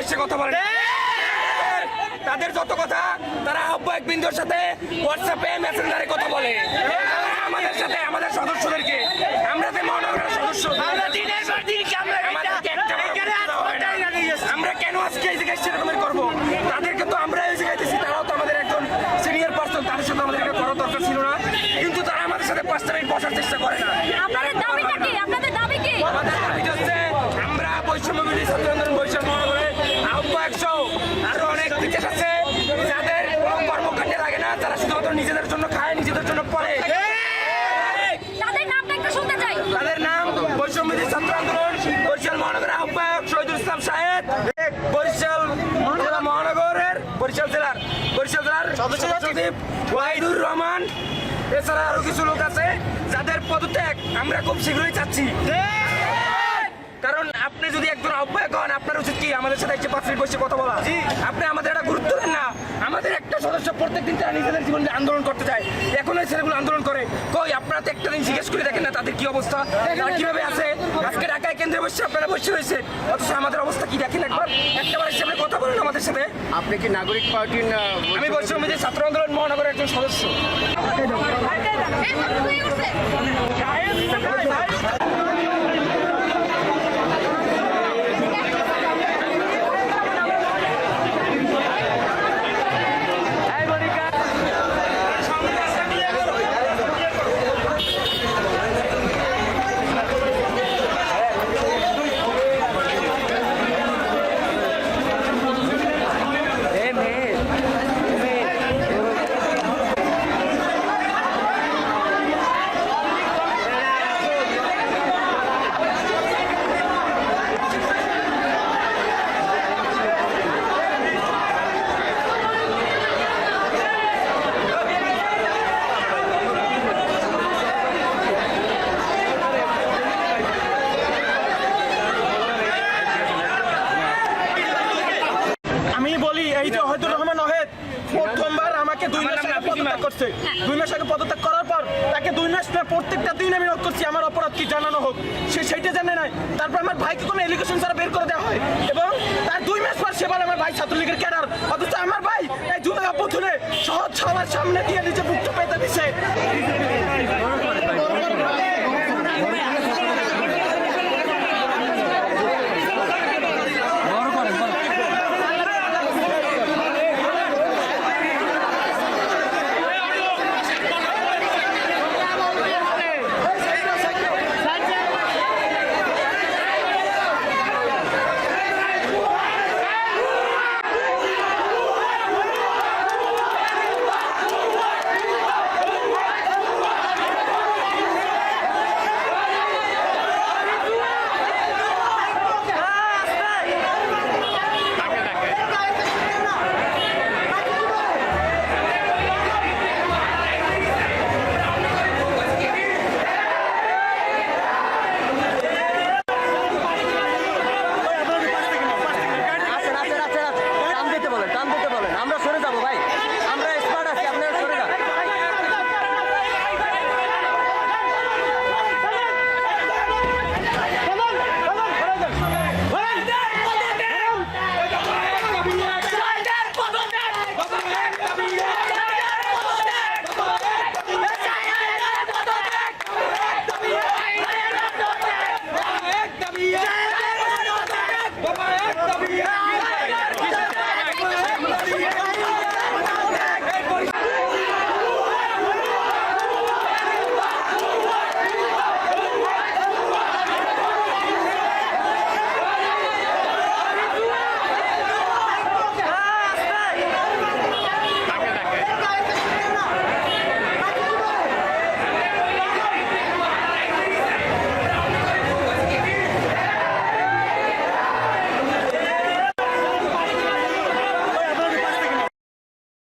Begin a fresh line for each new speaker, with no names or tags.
বসে কথা বলে তাদের যত কথা তারা আহ্বায়ক বিন্দুর সাথে হোয়াটসঅ্যাপে মেসেঞ্জারে কথা বলে। আমাদের সাথে আমাদের সদস্যদেরকে। আমরা যে মহানগরের সদস্য
আমরা
একটা কেন আজকে এই জায়গায় সেরকমের করব? তাদেরকে তো আমরা এই জায়গায় দিচ্ছি তারাও তো আমাদের একজন সিনিয়র পার্সন তাদের সাথে আমাদের এটা করার দরকার ছিল না। কিন্তু তারা আমাদের সাথে পাঁচটা মিনিট বসার চেষ্টা করে না।
আপনাদের দাবিটা কি? আপনাদের দাবি কি?
আমাদের দাবি হচ্ছে আমরা বৈষম্য বিরোধী ছাত্র আন্দোলন বৈষম্য মহানগরে আহ্বায়ক সহ আরও অনেক বিশেষ আছে যাদের কোনো কর্মকাণ্ডে লাগে না তারা শুধুমাত্র নিজেদের জন্য খায় নিজেদের জন্য পড়ে
তাদের নামটা একটু শুনতে চাই
তাদের নাম বৈষম্য বিরোধী ছাত্র আন্দোলন বরিশাল মহানগরের আহ্বায়ক শহীদুল ইসলাম সাহেব বরিশাল জেলা মহানগরের বরিশাল জেলার বরিশাল জেলার সদস্য সচিব ওয়াহিদুর রহমান। এছাড়া আরও কিছু লোক আছে যাদের পদত্যাগ আমরা খুব শীঘ্রই চাচ্ছি। কারণ আপনি যদি একজন আহ্বায়ক হন আপনার উচিত কি আমাদের সাথে একটু পাঁচ মিনিট বসে কথা বলা? আপনি আমাদের এটা গুরুত্ব দেন না। আমাদের একটা সদস্য প্রত্যেক দিন তারা নিজেদের জীবনে আন্দোলন করতে চায়। এখন ওই ছেলেগুলো আন্দোলন করে। কই আপনারা তো একটা দিন জিজ্ঞেস করে দেখেন না তাদের কি অবস্থা? কীভাবে আছে? আজকে কেন্দ্রে বসে আপনারা বসে রয়েছে অথচ আমাদের অবস্থা কি দেখেন একবার একটা বার এসে আপনি কথা বলেন আমাদের সাথে
আপনি কি নাগরিক পার্টির না
আমি বৈষম্য যে ছাত্র আন্দোলন মহানগরের একজন সদস্য
এই সব হয়ে গেছে
আমি বলি এই যে হয়দুর রহমান অহেদ প্রথমবার আমাকে দুই মাস আগে পদত্যাগ করছে। দুই মাস আগে পদত্যাগ করার পর তাকে দুই মাস না প্রত্যেকটা দিন আমি রোধ করছি আমার অপরাধ কি জানানো হোক? সে সেইটা জানে নাই। তারপর আমার ভাইকে কোনো এলিগেশন ছাড়া বের করে দেওয়া হয়। এবং তার দুই মাস পর সেবার আমার ভাই ছাত্রলীগের ক্যাডার। অথচ আমার ভাই এই কাপড় ধরে সহজ সবার সামনে দিয়ে নিজে মুক্ত পেতে দিছে। Navidad.